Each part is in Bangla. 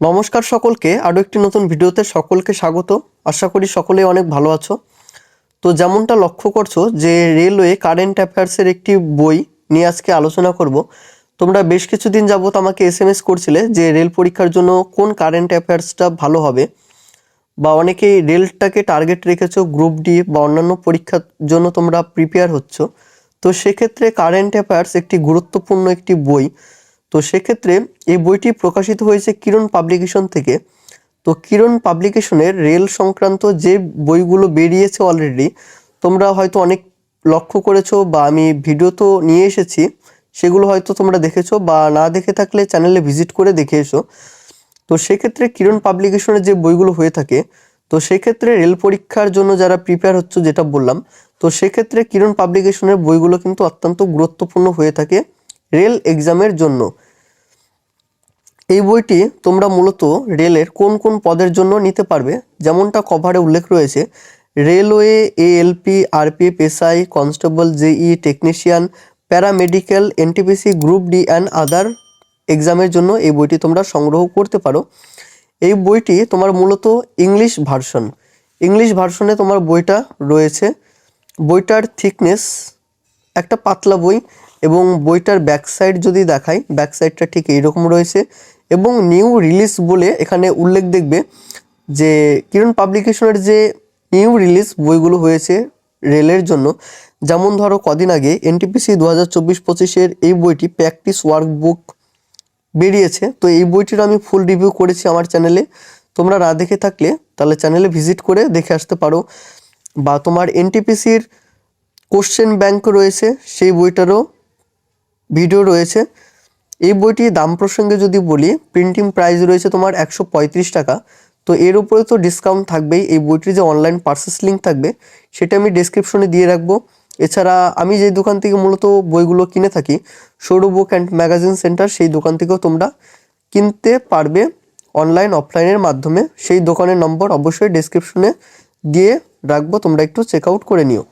নমস্কার সকলকে, আরও একটি নতুন ভিডিওতে সকলকে স্বাগত। আশা করি সকলেই অনেক ভালো আছো। তো যেমনটা লক্ষ্য করছ যে রেলওয়ে কারেন্ট অ্যাফেয়ার্সের একটি বই নিয়ে আজকে আলোচনা করব। তোমরা বেশ কিছুদিন যাবত আমাকে এস এম এস করছিলে যে রেল পরীক্ষার জন্য কোন কারেন্ট অ্যাফেয়ার্সটা ভালো হবে বা অনেকেই রেলটাকে টার্গেট রেখেছো গ্রুপ ডি বা অন্যান্য পরীক্ষার জন্য তোমরা প্রিপেয়ার হচ্ছ। তো সেক্ষেত্রে কারেন্ট অ্যাফেয়ার্স একটি গুরুত্বপূর্ণ একটি বই। তো সেক্ষেত্রে এই বইটি প্রকাশিত হয়েছে কিরণ পাবলিকেশন থেকে। তো কিরণ পাবলিকেশনের রেল সংক্রান্ত যে বইগুলো বেরিয়েছে অলরেডি তোমরা হয়তো অনেক লক্ষ্য করেছ বা আমি ভিডিও তো নিয়ে এসেছি, সেগুলো হয়তো তোমরা দেখেছ বা না দেখে থাকলে চ্যানেলে ভিজিট করে দেখে এসো। তো সেক্ষেত্রে কিরণ পাবলিকেশনের যে বইগুলো হয়ে থাকে, তো সেক্ষেত্রে রেল পরীক্ষার জন্য যারা প্রিপেয়ার হচ্ছে, যেটা বললাম, তো সেক্ষেত্রে কিরণ পাবলিকেশনের বইগুলো কিন্তু অত্যন্ত গুরুত্বপূর্ণ হয়ে থাকে রেল এক্সামের জন্য। এই বইটি তোমরা মূলত রেলের কোন কোন পদের জন্য নিতে পারবে? যেমনটা কভারে উল্লেখ রয়েছে, railway ALP RPF SI constable JE technician paramedical NTPC group D and other এক্সামের জন্য এই বইটি তোমরা সংগ্রহ করতে পারো। এই বইটি তোমার মূলত ইংলিশ ভার্সন ইংলিশ ভার্সনে তোমার বইটা রয়েছে। বইটার থিকনেস একটা পাতলা বই এবং বইটার ব্যাক সাইড যদি দেখাই ব্যাক সাইডটা ঠিক এইরকম রয়েছে। এবং নিউ রিলিজ বলে এখানে উল্লেখ দেখবে যে কিরণ পাবলিকেশনের যে নিউ রিলিজ বইগুলো হয়েছে রেলের জন্য, যেমন ধরো কদিন আগে এনটিপিসি দু হাজার চব্বিশ পঁচিশের এই বইটি প্র্যাকটিস ওয়ার্কবুক বেরিয়েছে। তো এই বইটির আমি ফুল রিভিউ করেছি আমার চ্যানেলে তোমরা না দেখে থাকলে তাহলে চ্যানেলে ভিজিট করে দেখে আসতে পারো। বা তোমার এনটিপিসির কোশ্চেন ব্যাংক রয়েছে, সেই বইটারও ভিডিও রয়েছে। এই বইটির দাম প্রসঙ্গে যদি বলি প্রিন্টিং প্রাইস রয়েছে তোমার একশো পঁয়ত্রিশ টাকা। তো এর উপরে তো ডিসকাউন্ট থাকবেই। এই বইটির যে অনলাইন পার্সেস লিঙ্ক থাকবে, সেটা আমি ডেসক্রিপশনে দিয়ে রাখব। এছাড়া আমি যেই দোকান থেকে মূলত বইগুলো কিনে থাকি Sourav book and magazine centre সেই দোকান থেকেও তোমরা কিনতে পারবে অনলাইন অফলাইনের মাধ্যমে। সেই দোকানের নম্বর অবশ্যই ডেসক্রিপশনে দিয়ে রাখব। তোমরা একটু চেক আউট করে নিও।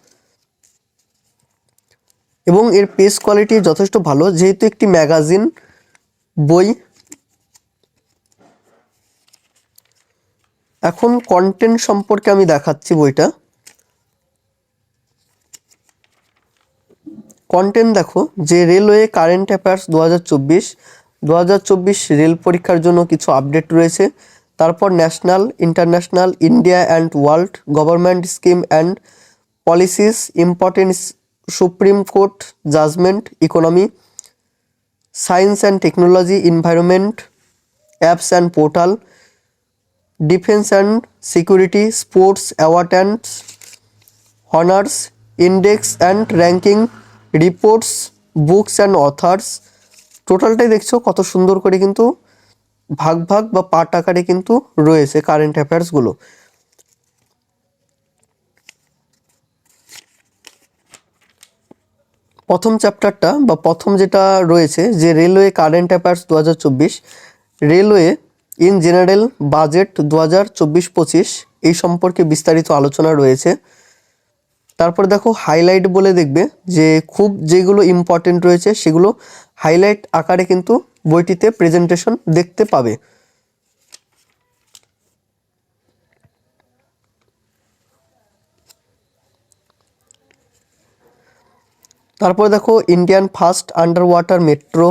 এবং এর পেজ কোয়ালিটি যথেষ্ট ভালো, যেহেতু একটি ম্যাগাজিন বই। এখন কন্টেন্ট সম্পর্কে আমি দেখাচ্ছি বইটা। কন্টেন্ট দেখো, যে রেলওয়ে কারেন্ট অ্যাফেয়ার্স দু হাজার চব্বিশ দু হাজার চব্বিশ রেল পরীক্ষার জন্য কিছু আপডেট রয়েছে। তারপর national international India and world government scheme and policies importance supreme court, judgment, economy, science and technology, environment, apps and portal, defence and security, sports award honours, index and ranking, reports, books and authors. টোটালটাই দেখছ কত সুন্দর করে কিন্তু ভাগ ভাগ বা পার্ট আকারে কিন্তু রয়েছে কারেন্ট অ্যাফেয়ার্সগুলো প্রথম চ্যাপ্টারটা বা প্রথম যেটা রয়েছে যে রেলওয়ে কারেন্ট অ্যাফেয়ার্স দু হাজার চব্বিশ, রেলওয়ে ইন জেনারেল বাজেট দু হাজার চব্বিশ পঁচিশ এই সম্পর্কে বিস্তারিত আলোচনা রয়েছে। তারপর দেখো হাইলাইট বলে দেখবে যে খুব যেগুলো ইম্পর্টেন্ট রয়েছে সেগুলো হাইলাইট আকারে কিন্তু বইটিতে প্রেজেন্টেশন দেখতে পাবে। তারপর দেখো Indian first under water metro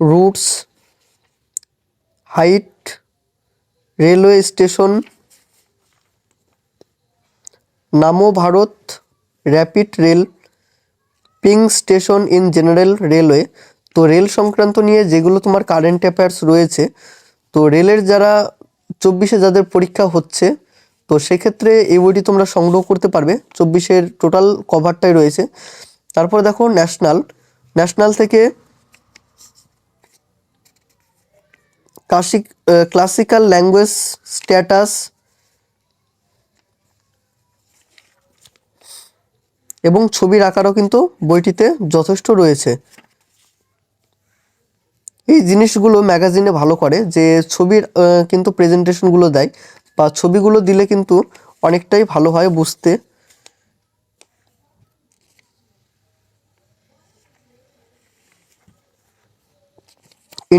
routes height railway station Namo Bharat rapid rail ping station in general railway তো রেল সংক্রান্ত নিয়ে যেগুলো তোমার কারেন্ট অ্যাফেয়ার্স রয়েছে, তো রেলের যারা চব্বিশে যাদের পরীক্ষা হচ্ছে তো সেক্ষেত্রে এই বইটি তোমরা সংগ্রহ করতে পারবে। চব্বিশের টোটাল কভারটাই রয়েছে। তারপর দেখো ন্যাশনাল ন্যাশনাল থেকে ক্লাসিক ক্লাসিক্যাল ল্যাঙ্গুয়েজ স্ট্যাটাস এবং ছবির আকারও কিন্তু বইটিতে যথেষ্ট রয়েছে। এই জিনিসগুলো ম্যাগাজিনে ভালো করে যে ছবির কিন্তু প্রেজেন্টেশনগুলো দেয়। বা ছবিগুলো দিলে কিন্তু অনেকটাই ভালো হয় বুঝতে।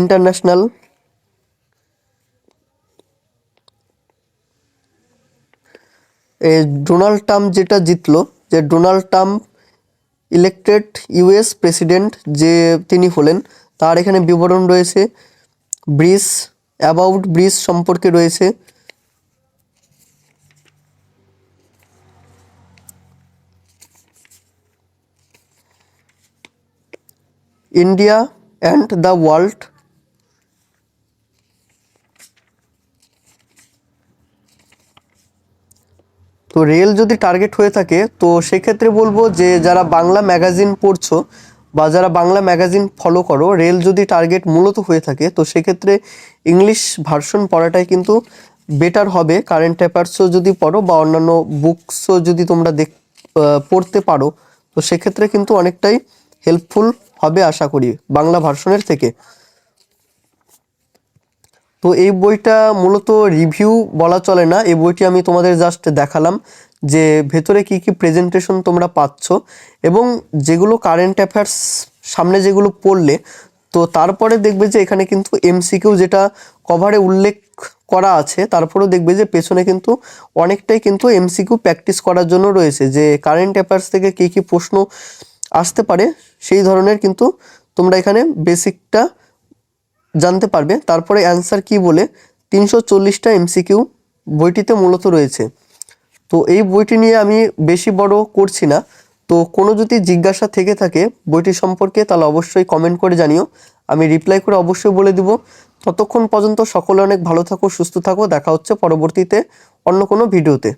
ইন্টারন্যাশনাল। ডোনাল্ড ট্রাম্প যেটা জিতলো, যে Donald Trump elected US president যে তিনি হলেন, তার এখানে বিবরণ রয়েছে। ব্রিজ অ্যাবাউট ব্রিজ সম্পর্কে রয়েছে। ইন্ডিয়া অ্যান্ড দ্য ওয়ার্ল্ড তো রেল যদি টার্গেট হয়ে থাকে, তো সেক্ষেত্রে বলব যে যারা বাংলা ম্যাগাজিন পড়ছো বা যারা বাংলা ম্যাগাজিন ফলো করো রেল যদি টার্গেট মূলত হয়ে থাকে, তো সেক্ষেত্রে ইংলিশ ভার্সন পড়াটাই কিন্তু বেটার হবে। কারেন্ট অ্যাফেয়ার্সও যদি পড়ো বা অন্যান্য বুকসও যদি তোমরা দেখ পড়তে পারো, তো সেক্ষেত্রে কিন্তু অনেকটাই হেল্পফুল হবে আশা করি, বাংলা ভার্সনের থেকে। তো এই বইটা মূলত রিভিউ বলা চলে না, এই বইটি আমি তোমাদের জাস্ট দেখালাম যে ভেতরে কি কি প্রেজেন্টেশন তোমরা পাচ্ছ এবং যেগুলো কারেন্ট অ্যাফেয়ার্স সামনে যেগুলো পড়লে, তো তারপরে দেখবে যে এখানে কিন্তু এমসিকিউ যেটা কভারে উল্লেখ করা আছে, তারপরেও দেখবে যে পেছনে কিন্তু অনেকটাই কিন্তু এমসিকিউ প্র্যাকটিস করার জন্য রয়েছে যে কারেন্ট অ্যাফেয়ার্স থেকে কী কী প্রশ্ন আসতে পারে, সেই ধরনের কিন্তু তোমরা এখানে বেসিকটা জানতে পারবে। তারপরে অ্যান্সার কি বলে, তিনশো চল্লিশটা এমসিকিউ বইটিতে মূলত রয়েছে। তো এই বইটি নিয়ে আমি বেশি বড় করছি না। তো কোনো যদি জিজ্ঞাসা থেকে থাকে বইটি সম্পর্কে, তাহলে অবশ্যই কমেন্ট করে জানিও। আমি রিপ্লাই করে অবশ্যই বলে দিব। ততক্ষণ পর্যন্ত সকলে অনেক ভালো থাকো, সুস্থ থাকো। দেখা হচ্ছে পরবর্তীতে অন্য কোনো ভিডিওতে